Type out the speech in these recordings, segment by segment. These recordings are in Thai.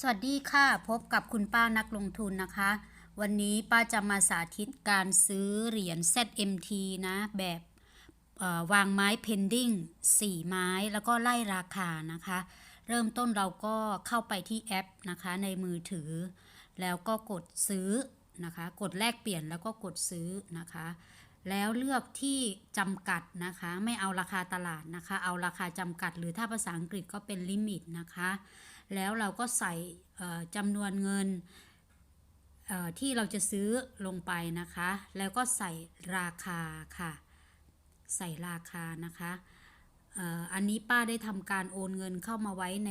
สวัสดีค่ะ พบกับคุณป้านักลงทุนนะคะ วันนี้ป้าจะมาสาธิตการซื้อเหรียญ ZMT นะ แบบวางไม้ pending 4 ไม้แล้วก็ไล่ราคานะคะ เริ่มต้นเราก็เข้าไปที่แอปนะคะในมือถือ แล้วก็กดซื้อนะคะ กดแลกเปลี่ยนแล้วก็กดซื้อนะคะ แล้วเลือกที่จำกัดนะคะ ไม่เอาราคาตลาดนะคะ เอาราคาจำกัด หรือถ้าภาษาอังกฤษก็เป็นลิมิตนะคะ แล้วเราก็ใส่จำนวนเงินที่เราจะซื้อลงไปนะคะ แล้วก็ใส่ราคาค่ะ ใส่ราคานะคะอ่ออันนี้ป้าได้ทำการโอนเงินเข้ามาไว้ใน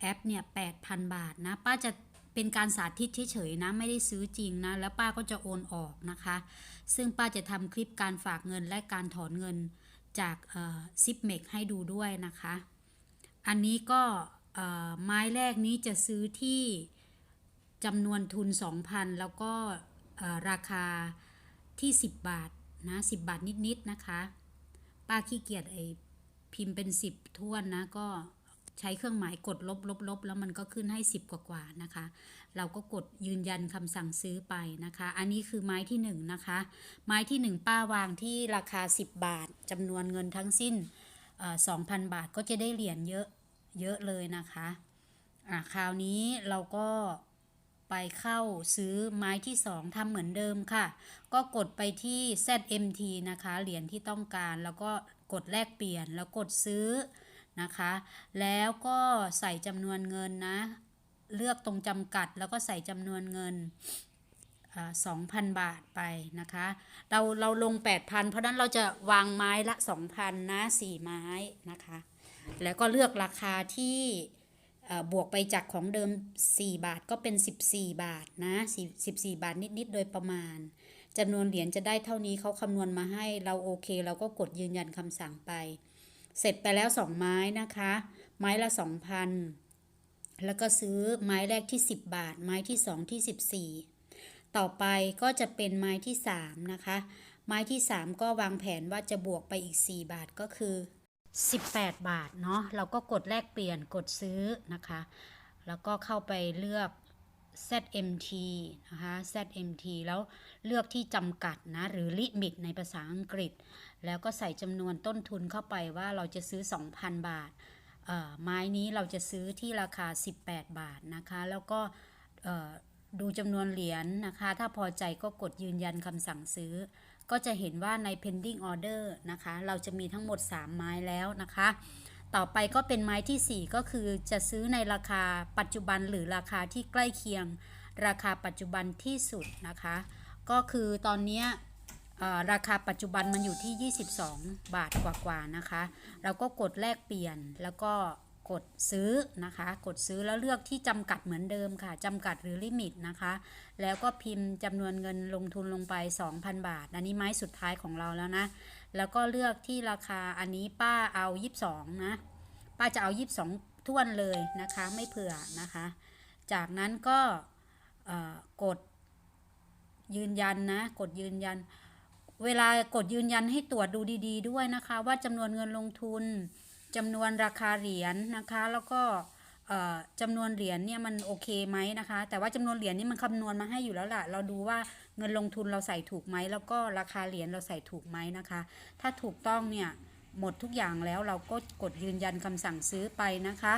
แอปเนี่ย8,000 บาทนะ ป้าจะ เป็นการสาธิตเฉยๆนะไม่ได้ซื้อจริงนะ แล้วป้าก็จะโอนออกนะคะ ซึ่งป้าจะทำคลิปการฝากเงินและการถอนเงินจากซิปเมกให้ดูด้วยนะคะ อันนี้ก็ไม้แรกนี้จะซื้อที่จำนวนทุน 2,000 แล้วก็ราคาที่ 10 บาทนะ10 บาทนิดๆนะคะ ป้าขี้เกียจไอพิมพ์เป็น 10ท้วนนะก็ ใช้เครื่องหมายกดลบลบลบแล้วมันก็ขึ้นให้ 10 กว่ากว่าๆนะคะ เราก็กดยืนยันคำสั่งซื้อไปนะคะ อันนี้คือไม้ที่1นะคะ ไม้ที่ 1 ป้าวางที่ราคา 10 บาทจำนวนเงินทั้งสิ้นเอ่อ2,000 บาทก็จะได้เหรียญเยอะเยอะเลยนะคะอะคราวนี้เราก็ไปเข้าซื้อไม้ที่ 2ทำเหมือนเดิมค่ะ ก็กดไปที่ ZMT นะคะ เหรียญที่ต้องการ แล้วก็กดแลกเปลี่ยน แล้วกดซื้อ นะคะ แล้วก็ใส่จำนวนเงินนะ เลือกตรงจำกัดแล้วก็ใส่จำนวนเงินสองพันบาทไปนะคะ เราเราลง 8,000 เพราะนั้นเราจะวางไม้ละ 2,000 นะ4ไม้นะคะ แล้วก็เลือกราคาที่บวกไปจากของเดิม 4 บาทก็เป็น 14 บาทนะ14 บาทนิด ๆ โดยประมาณจำนวนเหรียญจะได้เท่านี้เขาคำนวณมาให้เราโอเค เราก็กดยืนยันคำสั่งไป เสร็จไปแล้ว2ไม้นะคะ ไม้ละ2,000แล้วก็ซื้อไม้แรกที่ 10 บาท ไม้ที่2ที่ 14 ต่อไปก็จะเป็นไม้ที่3นะคะไม้ที่ 3 ก็วางแผนว่าจะบวกไปอีก 4 บาทก็คือ 18 บาทเนาะเราก็กดแลกเปลี่ยนกดซื้อนะคะ แล้วก็เข้าไปเลือก ZMT นะคะ ZMT แล้วเลือกที่จำกัดนะ หรือลิมิตในภาษาอังกฤษ แล้วก็ใส่จำนวนต้นทุนเข้าไปว่าเราจะซื้อ 2,000 บาท ไม้นี้เราจะซื้อที่ราคา 18 บาทนะคะ แล้วก็ดูจำนวนเหรียญนะคะ ถ้าพอใจก็กดยืนยันคำสั่งซื้อ ก็จะเห็นว่าใน pending order นะคะ เราจะมีทั้งหมด 3 ไม้แล้วนะคะ ต่อไปก็เป็นไม้ทีสี่ 4 ก็คือจะซื้อในราคาปัจจุบันหรือราคาที่ใกล้เคียง ราคาปัจจุบันที่สุดนะคะ ก็คือตอนนี้ราคาปัจจุบันมันอยู่ที่ 22 บาทกว่าๆนะคะ เราก็กดแลกเปลี่ยนแล้วก็ กดซื้อนะคะ กดซื้อแล้วเลือกที่จำกัดเหมือนเดิมค่ะจำกัดหรือลิมิตนะคะ แล้วก็พิมพ์จำนวนเงินลงทุนลงไป 2,000 บาท อันนี้ไม้สุดท้ายของเราแล้วนะ แล้วก็เลือกที่ราคาอันนี้ป้าเอา 22 นะ ป้าจะเอา 22ท้วนเลยนะคะ ไม่เผื่อนะคะ จากนั้นก็กดยืนยันนะ กดยืนยัน เวลากดยืนยันให้ตรวจดูดี ๆ ด้วยนะคะ ว่าจำนวนเงินลงทุน จำนวนราคาเหรียญนะคะ แล้วก็จำนวนเหรียญเนี่ยมันโอเคไหมนะคะ แต่ว่าจำนวนเหรียญนี่มันคำนวณมาให้อยู่แล้วล่ะ เราดูว่าเงินลงทุนเราใส่ถูกไหม แล้วก็ราคาเหรียญเราใส่ถูกไหมนะคะ ถ้าถูกต้องเนี่ยหมดทุกอย่างแล้วเราก็กดยืนยันคำสั่งซื้อไปนะคะ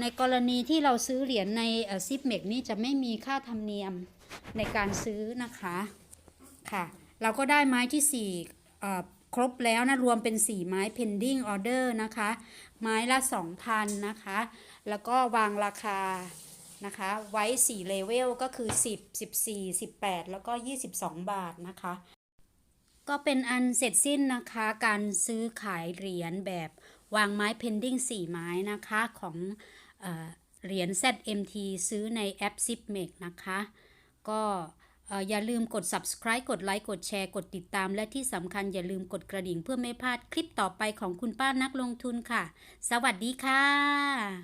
ในกรณีที่เราซื้อเหรียญในซิปเมกนี่จะไม่มีค่าธรรมเนียมในการซื้อนะคะค่ะ เราก็ได้ไม้ที่สี่ ครบแล้วนะ รวมเป็น 4 ไม้ pending order นะคะ ไม้ละ 2,000 นะคะ แล้วก็วางราคานะคะ ไว้ 4 เลเวลก็คือ 10 14 18 แล้วก็ 22 บาทนะคะ ก็เป็นอันเสร็จสิ้นนะคะ การซื้อขายเหรียญแบบวางไม้ pending 4 ไม้นะคะของเออเหรียญ ZMT ซื้อในแอป Zipmake นะคะ ก็ อย่าลืมกด subscribe กดไลค์กดแชร์กดติดตาม และที่สำคัญอย่าลืมกดกระดิ่งเพื่อไม่พลาดคลิปต่อไปของคุณป้านักลงทุนค่ะ สวัสดีค่ะ